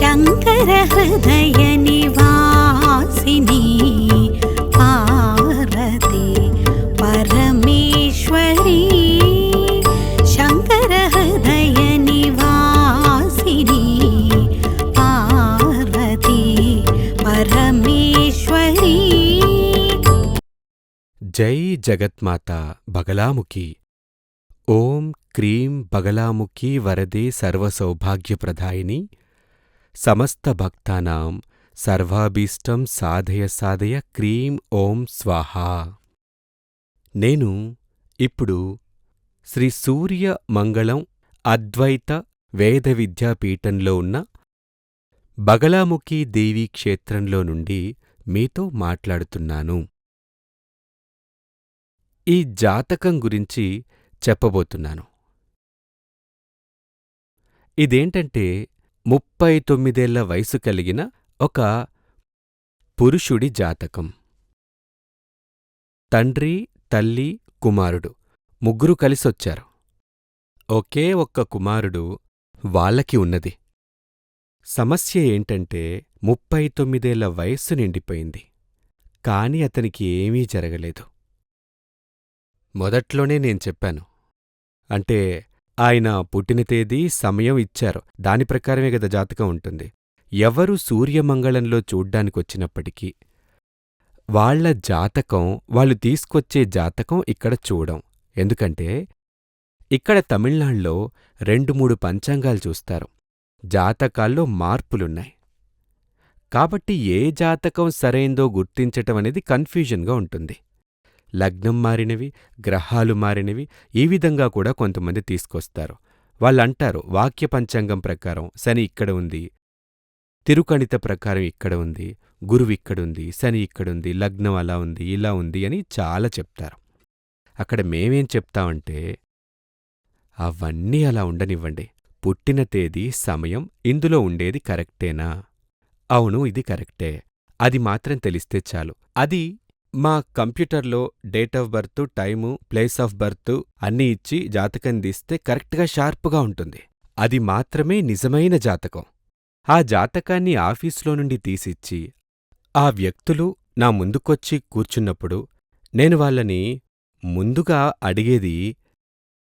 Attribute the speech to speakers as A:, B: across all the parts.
A: శంకర హృదయ నివాసిని పార్వతి పరమేశ్వరి. శంకర హృదయ నివాసిని పార్వతి పరమేశ్వరి.
B: జై జగత్మాత బగలాముఖి. ఓం క్రీం బగలాముఖి వరదే సర్వసౌభాగ్యప్రదాయిని. సమస్త భక్తానాం సర్వాభీష్టం సాధయ సాధయ క్రీం ఓం స్వాహా. నేను ఇప్పుడు శ్రీ సూర్య మంగళం అద్వైత వేద విద్యాపీఠంలో ఉన్న బగలాముఖి దేవీ క్షేత్రంలో నుండి మీతో మాట్లాడుతున్నాను. ఈ జాతకం గురించి చెప్పబోతున్నాను. ఇదేంటంటే ముప్పై తొమ్మిదేళ్ళ వయసు కలిగిన ఒక పురుషుడి జాతకం. తండ్రి తల్లి కుమారుడు. ముగ్గురు కలిసొచ్చారు. ఒకే ఒక్క కుమారుడు వాళ్ళకి ఉన్నది. సమస్య ఏంటంటే ముప్పై తొమ్మిదేళ్ళ వయస్సు నిండిపోయింది. కాని అతనికి ఏమీ జరగలేదు. మొదట్లోనే నేను చెప్పాను. అంటే ఆయన పుట్టిన తేదీ సమయం ఇచ్చారు. దాని ప్రకారమే గద జాతకం ఉంటుంది. ఎవరు సూర్యమంగళంలో చూడ్డానికొచ్చినప్పటికీ వాళ్ళ జాతకం వాళ్ళు తీసుకొచ్చే జాతకం ఇక్కడ చూడం. ఎందుకంటే ఇక్కడ తమిళనాడులో రెండు మూడు పంచాంగాలు చూస్తారు. జాతకాల్లో మార్పులున్నాయి. కాబట్టి ఏ జాతకం సరైందో గుర్తించటం అనేది కన్ఫ్యూజన్గా ఉంటుంది. లగ్నం మారినవి గ్రహాలు మారినవి ఈ విధంగా కూడా కొంతమంది తీసుకొస్తారు. వాళ్ళంటారు వాక్య పంచాంగం ప్రకారం శని ఇక్కడ ఉంది తిరుకణిత ప్రకారం ఇక్కడ ఉంది గురువు ఇక్కడుంది శని ఇక్కడుంది లగ్నం అలా ఉంది ఇలా ఉంది అని చాలా చెప్తారు. అక్కడ మేమేం చెప్తామంటే అవన్నీ అలా ఉండనివ్వండి. పుట్టిన తేదీ సమయం ఇందులో ఉండేది కరెక్టేనా? అవును ఇది కరెక్టే. అది మాత్రం తెలిస్తే చాలు. అది మా కంప్యూటర్లో date of birth time place of birth అన్నీ ఇచ్చి జాతకం తీస్తే కరెక్ట్గా షార్ప్గా ఉంటుంది. అది మాత్రమే నిజమైన జాతకం. ఆ జాతకాన్ని ఆఫీసులో నుండి తీసిచ్చి ఆ వ్యక్తులు నా ముందుకొచ్చి కూర్చున్నప్పుడు నేను వాళ్ళని ముందుగా అడిగేది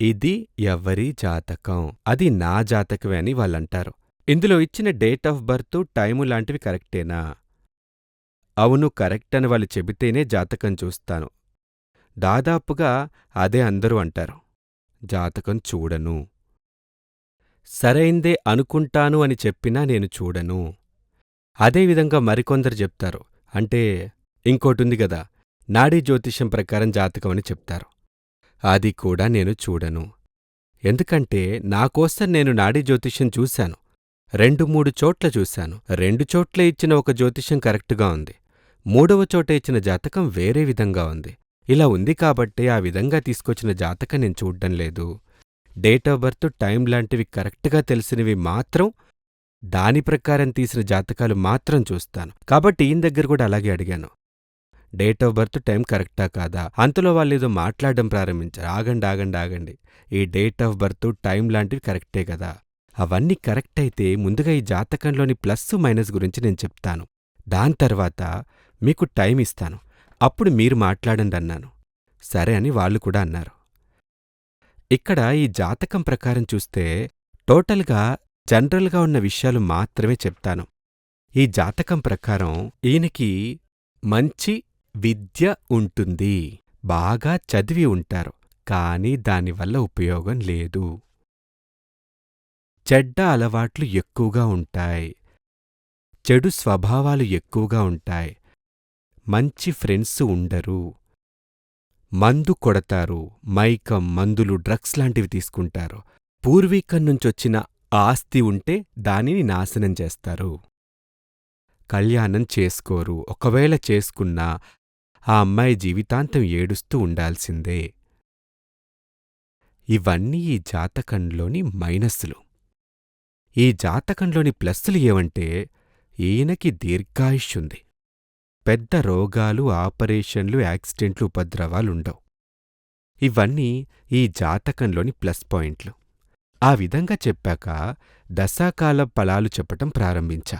B: ఇది ఎవ్వరి జాతకం? అది నా జాతకమే అని వాళ్ళంటారు. ఇందులో ఇచ్చిన డేట్ ఆఫ్ బర్త్ టైము లాంటివి కరెక్టేనా? అవును కరెక్ట్ అని వాళ్ళు చెబితేనే జాతకం చూస్తాను. దాదాపుగా అదే అందరూ అంటారు. జాతకం చూడను. సరైందే అనుకుంటాను అని చెప్పినా నేను చూడను. అదేవిధంగా మరికొందరు చెప్తారు. అంటే ఇంకోటుంది గదా నాడీ జ్యోతిష్యం ప్రకారం జాతకం అని చెప్తారు. అది కూడా నేను చూడను. ఎందుకంటే నాకోసం నేను నాడీ జ్యోతిష్యం చూశాను. రెండు మూడు చోట్ల చూశాను. రెండు చోట్ల ఇచ్చిన ఒక జ్యోతిష్యం కరెక్టుగా ఉంది. మూడవ చోట ఇచ్చిన జాతకం వేరే విధంగా ఉంది. ఇలా ఉంది కాబట్టే ఆ విధంగా తీసుకొచ్చిన జాతకం నేను చూడ్డం లేదు. డేట్ ఆఫ్ బర్త్ టైం లాంటివి కరెక్ట్గా తెలిసినవి మాత్రం దాని ప్రకారం తీసిన జాతకాలు మాత్రం చూస్తాను. కాబట్టి ఈయన దగ్గర కూడా అలాగే అడిగాను. డేట్ ఆఫ్ బర్త్ టైం కరెక్టా కాదా? అంతలో వాళ్ళేదో మాట్లాడడం ప్రారంభించారు. ఆగండి ఆగండి ఆగండి. ఈ డేట్ ఆఫ్ బర్త్ టైం లాంటివి కరెక్టే కదా? అవన్నీ కరెక్ట్ అయితే ముందుగా ఈ జాతకంలోని ప్లస్ మైనస్ గురించి నేను చెప్తాను. దాని తర్వాత మీకు టైం ఇస్తాను. అప్పుడు మీరు మాట్లాడండి అన్నాను. సరే అని వాళ్ళు కూడా అన్నారు. ఇక్కడ ఈ జాతకం ప్రకారం చూస్తే టోటల్గా జనరల్గా ఉన్న విషయాలు మాత్రమే చెప్తాను. ఈ జాతకం ప్రకారం ఈయనకి మంచి విద్య ఉంటుంది. బాగా చదివి ఉంటారు. కానీ దానివల్ల ఉపయోగం లేదు. చెడ్డ అలవాట్లు ఎక్కువగా ఉంటాయి. చెడు స్వభావాలు ఎక్కువగా ఉంటాయి. మంచి ఫ్రెండ్స్ ఉండరు. మందు కొడతారు. మైకం మందులు డ్రగ్స్ లాంటివి తీసుకుంటారు. పూర్వీకం నుంచొచ్చిన ఆస్తి ఉంటే దానిని నాశనం చేస్తారు. కళ్యాణం చేసుకోరు. ఒకవేళ చేసుకున్నా ఆ అమ్మాయి జీవితాంతం ఏడుస్తూ ఉండాల్సిందే. ఇవన్నీ ఈ జాతకంలోని మైనస్సులు. ఈ జాతకంలోని ప్లస్సులు ఏవంటే ఈయనకి దీర్ఘాయుష్యుంది పెద్ద రోగాలు ఆపరేషన్లు యాక్సిడెంట్లు ఉపద్రవాలుండవు. ఇవన్నీ ఈ జాతకంలోని ప్లస్ పాయింట్లు. ఆ విధంగా చెప్పాక దశాకాల ఫలాలు చెప్పటం ప్రారంభించా.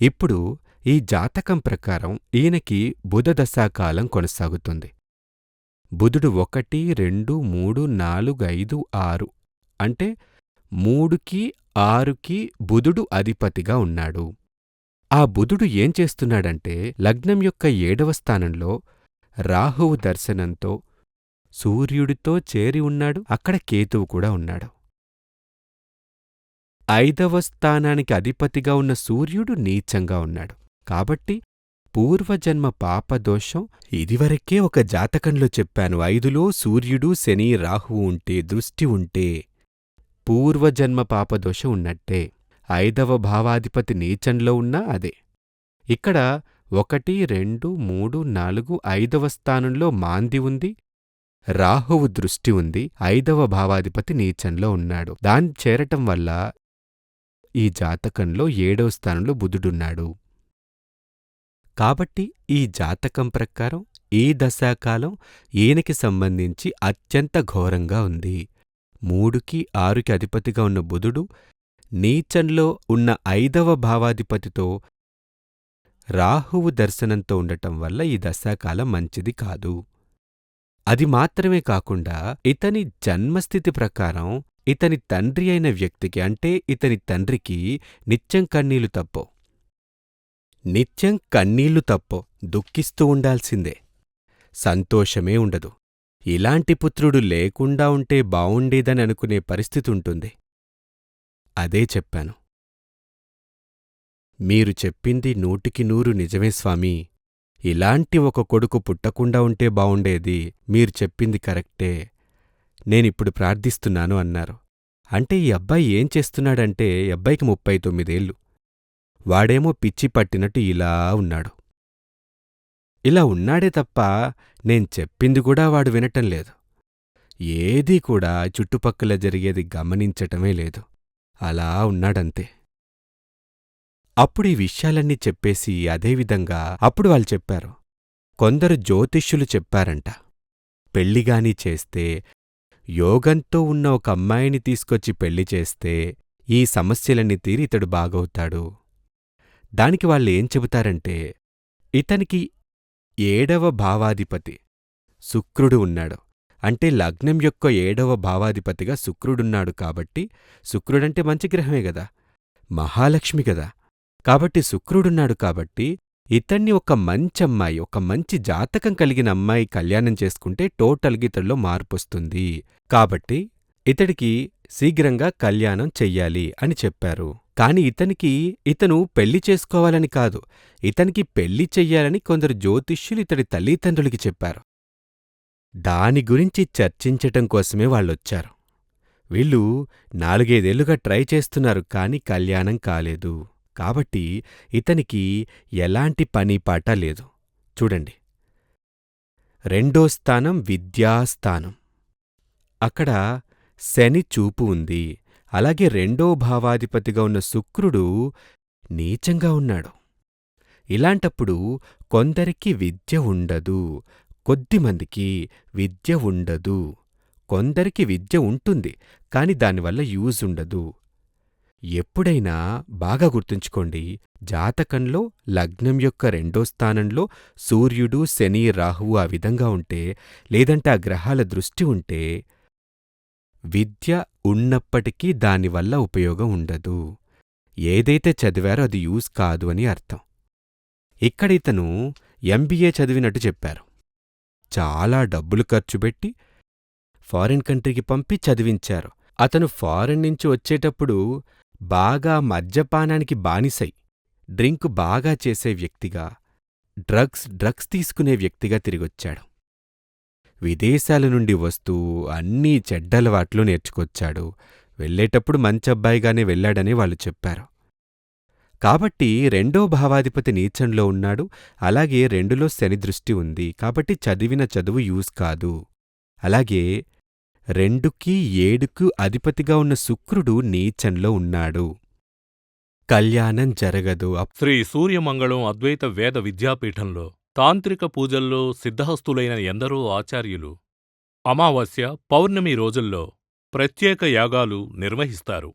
B: ఇప్పుడు ఈ జాతకం ప్రకారం ఈయనకి బుధ దశాకాలం కొనసాగుతుంది. బుధుడు ఒకటి రెండు మూడు నాలుగు ఐదు ఆరు అంటే మూడుకి ఆరుకి బుధుడు అధిపతిగా ఉన్నాడు. ఆ బుధుడు ఏం చేస్తున్నాడంటే లగ్నం యొక్క ఏడవ స్థానంలో రాహువు దర్శనంతో సూర్యుడితో చేరి ఉన్నాడు. అక్కడ కేతువు కూడా ఉన్నాడు. ఐదవ స్థానానికి అధిపతిగా ఉన్న సూర్యుడు నీచంగా ఉన్నాడు. కాబట్టి పూర్వజన్మ పాపదోషం ఇదివరకే ఒక జాతకంలో చెప్పాను. ఐదులో సూర్యుడు శని రాహువు ఉంటే దృష్టి ఉంటే పూర్వజన్మ పాపదోషం ఉన్నట్టే. ఐదవ భావాధిపతి నీచంలో ఉన్నా అదే. ఇక్కడ ఒకటి రెండు మూడు నాలుగు ఐదవ స్థానంలో మాంది ఉంది రాహువు దృష్టి ఉంది ఐదవ భావాధిపతి నీచంలో ఉన్నాడు. దాన్ని చేరటం వల్ల ఈ జాతకంలో ఏడవ స్థానంలో బుధుడున్నాడు కాబట్టి ఈ జాతకం ప్రకారం ఈ దశాకాలం ఈయనకి సంబంధించి అత్యంత ఘోరంగా ఉంది. మూడుకి ఆరుకి అధిపతిగా ఉన్న బుధుడు నీచంలో ఉన్న ఐదవ భావాధిపతితో రాహువు దర్శనంతో ఉండటం వల్ల ఈ దశాకాలం మంచిది కాదు. అది మాత్రమే కాకుండా ఇతని జన్మస్థితి ప్రకారం ఇతని తండ్రి అయిన వ్యక్తికి అంటే ఇతని తండ్రికి నిత్యం కన్నీళ్ళు తప్పో. నిత్యం కన్నీళ్ళు తప్పో. దుఃఖిస్తూ ఉండాల్సిందే. సంతోషమే ఉండదు. ఇలాంటి పుత్రుడు లేకుండా ఉంటే బావుండేదని అనుకునే పరిస్థితుంటుంది అదే చెప్పాను. మీరు చెప్పింది నూటికి నూరు నిజమే స్వామీ. ఇలాంటి ఒక కొడుకు పుట్టకుండా ఉంటే బావుండేది మీరు చెప్పింది కరెక్టే. నేనిప్పుడు ప్రార్థిస్తున్నాను అన్నారు. అంటే ఈ అబ్బాయి ఏం చేస్తున్నాడంటే అబ్బాయికి ముప్పై తొమ్మిదేళ్ళు. వాడేమో పిచ్చి పట్టినట్టు ఇలా ఉన్నాడు. ఇలా ఉన్నాడే తప్ప నేను చెప్పింది కూడా వాడు వినటం లేదు. ఏదీ కూడా చుట్టుపక్కల జరిగేది గమనించటమే లేదు. అలా ఉన్నాడంతే. అప్పుడు ఈ విషయాలన్నీ చెప్పేసి అదేవిధంగా అప్పుడు వాళ్ళు చెప్పారు. కొందరు జ్యోతిష్యులు చెప్పారంట. పెళ్ళిగాని చేస్తే యోగంతో ఉన్న ఒక అమ్మాయిని తీసుకొచ్చి పెళ్ళి చేస్తే ఈ సమస్యలన్నీ తీరి ఇతడు బాగవుతాడు. దానికి వాళ్ళేం చెబుతారంటే ఇతనికి ఏడవ భావాధిపతి శుక్రుడు ఉన్నాడు. అంటే లగ్నం యొక్క ఏడవ భావాధిపతిగా శుక్రుడున్నాడు కాబట్టి శుక్రుడంటే మంచి గ్రహమే గదా మహాలక్ష్మి గదా. కాబట్టి శుక్రుడున్నాడు కాబట్టి ఇతన్ని ఒక మంచమ్మాయి ఒక మంచి జాతకం కలిగిన అమ్మాయి కళ్యాణం చేసుకుంటే టోటల్గా ఇతడిలో మార్పొస్తుంది. కాబట్టి ఇతడికి శీఘ్రంగా కళ్యాణం చెయ్యాలి అని చెప్పారు. కాని ఇతనికి ఇతను పెళ్ళి చేసుకోవాలని కాదు ఇతనికి పెళ్ళి చెయ్యాలని కొందరు జ్యోతిష్యులు ఇతడి తల్లిదండ్రులకి చెప్పారు. దాని గురించి చర్చించటం కోసమే వాళ్ళొచ్చారు. వీళ్ళు నాలుగైదేళ్ళుగా ట్రై చేస్తున్నారు కాని కళ్యాణం కాలేదు. కాబట్టి ఇతనికి ఎలాంటి పనిపాట లేదు. చూడండి. రెండో స్థానం విద్యాస్థానం. అక్కడ శని చూపు ఉంది. అలాగే రెండో భావాధిపతిగా ఉన్న శుక్రుడు నీచంగా ఉన్నాడు. ఇలాంటప్పుడు కొందరికి విద్య ఉండదు. కొద్దిమందికి విద్య ఉండదు. కొందరికి విద్య ఉంటుంది కాని దానివల్ల యూజ్ ఉండదు. ఎప్పుడైనా బాగా గుర్తుంచుకోండి జాతకంలో లగ్నం యొక్క రెండో స్థానంలో సూర్యుడు శని రాహువు ఆ విధంగా ఉంటే లేదంటే ఆ గ్రహాల దృష్టి ఉంటే విద్య ఉన్నప్పటికీ దానివల్ల ఉపయోగం ఉండదు. ఏదైతే చదివారో అది యూజ్ కాదు అని అర్థం. ఇక్కడ ఇతను ఎంబీఏ చదివినట్టు చెప్పారు. చాలా డబ్బులు ఖర్చుపెట్టి ఫారిన్ కంట్రీకి పంపి చదివించారు. అతను ఫారిన్ నుంచి వచ్చేటప్పుడు బాగా మద్యపానానికి బానిసై డ్రింక్ బాగా చేసే వ్యక్తిగా డ్రగ్స్ డ్రగ్స్ తీసుకునే వ్యక్తిగా తిరిగొచ్చాడు. విదేశాల నుండి వస్తూ అన్నీ చెడ్డలవాట్లు నేర్చుకొచ్చాడు. వెళ్ళేటప్పుడు మంచబ్బాయిగానే వెళ్ళాడని వాళ్ళు చెప్పారు. కాబట్టి రెండో భావాధిపతి నీచంలో ఉన్నాడు. అలాగే రెండులో శని దృష్టి ఉంది. కాబట్టి చదివిన చదువు యూజ్ కాదు. అలాగే రెండుకి ఏడుకు అధిపతిగా ఉన్న శుక్రుడు నీచంలో ఉన్నాడు. కళ్యాణం జరగదు. అప్-
C: శ్రీ సూర్యమంగళం అద్వైత వేద విద్యాపీఠంలో తాంత్రిక పూజల్లో సిద్ధహస్తులైన ఎందరో ఆచార్యులు అమావాస్య పౌర్ణమి రోజుల్లో ప్రత్యేక యాగాలు నిర్వహిస్తారు.